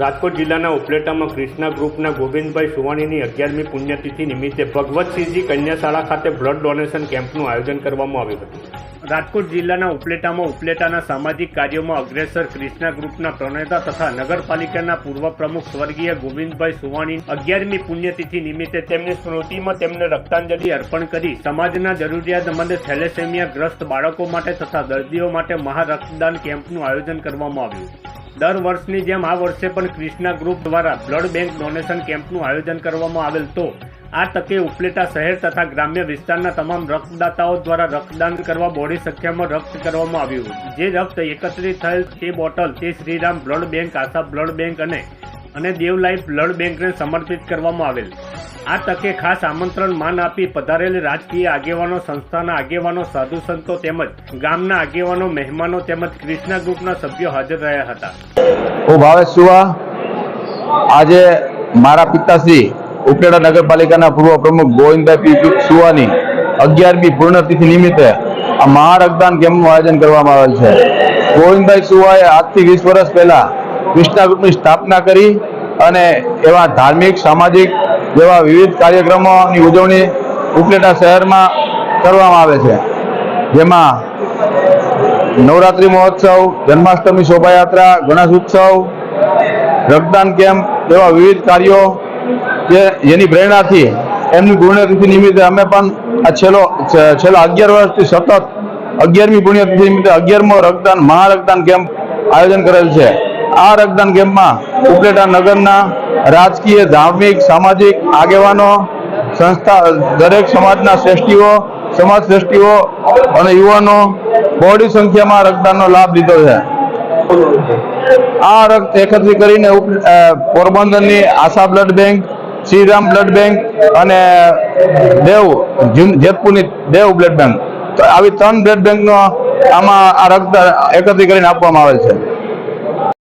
રાજકોટ જિલ્લાના ઉપલેટામાં ક્રિષ્ના ગ્રુપના ગોવિંદભાઈ સુવાણીની અગિયારમી પુણ્યતિથિ નિમિત્તે ભગવતસિંહજી કન્યાશાળા ખાતે બ્લડ ડોનેશન કેમ્પનું આયોજન કરવામાં આવ્યું હતું. રાજકોટ જિલ્લાના ઉપલેટામાં ઉપલેટાના સામાજિક કાર્યોમાં અગ્રેસર ક્રિષ્ના ગ્રુપના પ્રણેતા તથા નગરપાલિકાના પૂર્વ પ્રમુખ સ્વર્ગીય ગોવિંદભાઈ સુવાણી અગિયારમી પુણ્યતિથિ નિમિત્તે તેમની સ્મૃતિમાં તેમને રક્તાંજલિ અર્પણ કરી સમાજના જરૂરિયાતમંદ થેલેસેમિયા ગ્રસ્ત બાળકો માટે તથા દર્દીઓ માટે મહા રક્તદાન કેમ્પનું આયોજન કરવામાં આવ્યું. દર વર્ષની જેમ આ વર્ષે પણ ક્રિષ્ના ગ્રુપ દ્વારા બ્લડ બેંક ડોનેશન કેમ્પનું આયોજન કરવામાં આવેલ તો આ તકે ઉપલેટા શહેર તથા ગ્રામ્ય વિસ્તારના તમામ રક્તદાતાઓ દ્વારા રક્તદાન કરવા બોડી સંખ્યામાં રક્ત કરવામાં આવ્યું. જે રક્ત એકત્રિત થયેલ તે બોટલ તે Shriram blood bank, Asha blood bank અને અને દેવ લાઈફ બ્લડ બેંકને સમર્પિત કરવામાં આવેલ. આ તકે ખાસ આમંત્રણ માન આપી પધારેલ રાજકીય આગેવાનો, સંસ્થાના આગેવાનો, સાધુ સંતો તેમજ ગામના આગેવાનો, મહેમાનો તેમજ ક્રિષ્ના ગ્રુપના સભ્યો હાજર રહ્યા હતા. હું ભાવેશ સુવા. આજે મારા પિતાશ્રી ઉપલેટા નગરપાલિકાના પૂર્વ પ્રમુખ ગોવિંદભાઈ સુવાની અગિયારમી પૂર્ણતિથિ નિમિત્તે આ મહારક્તદાન કેમ્પનું આયોજન કરવામાં આવેલ છે. ગોવિંદભાઈ સુવાએ આજથી વીસ વર્ષ પહેલા કૃષ્ણા સ્થાપના કરી અને એવા ધાર્મિક, સામાજિક જેવા વિવિધ કાર્યક્રમોની ઉજવણી ઉપલેટા શહેરમાં કરવામાં આવે છે. જેમાં નવરાત્રિ મહોત્સવ, જન્માષ્ટમી શોભાયાત્રા, ગણેશ ઉત્સવ, રક્તદાન કેમ્પ જેવા વિવિધ કાર્યો જે જેની પ્રેરણાથી એમની પુણ્યતિથિ નિમિત્તે અમે પણ આ છેલ્લો છેલ્લા અગિયાર વર્ષથી સતત અગિયારમી પુણ્યતિથિ નિમિત્તે અગિયારમો રક્તદાન, મહારક્તદાન કેમ્પ આયોજન કરેલ છે. આ રક્તદાન કેમ્પમાં ઉપલેટા નગરના રાજકીય, ધાર્મિક, સામાજિક આગેવાનો, સંસ્થા, દરેક સમાજના શ્રેષ્ઠીઓ, સમાજ શ્રેષ્ઠીઓ અને યુવાનો બહોળી સંખ્યામાં રક્તદાનનો લાભ લીધો છે. આ રક્ત એકત્રિત કરીને પોરબંદરની Asha blood bank, Shriram blood bank અને દેવ જેતપુરની દેવ બ્લડ બેંક. આવી ત્રણ બ્લડ બેંકનો આમાં આ રક્ત એકત્રિત કરીને આપવામાં આવે છે.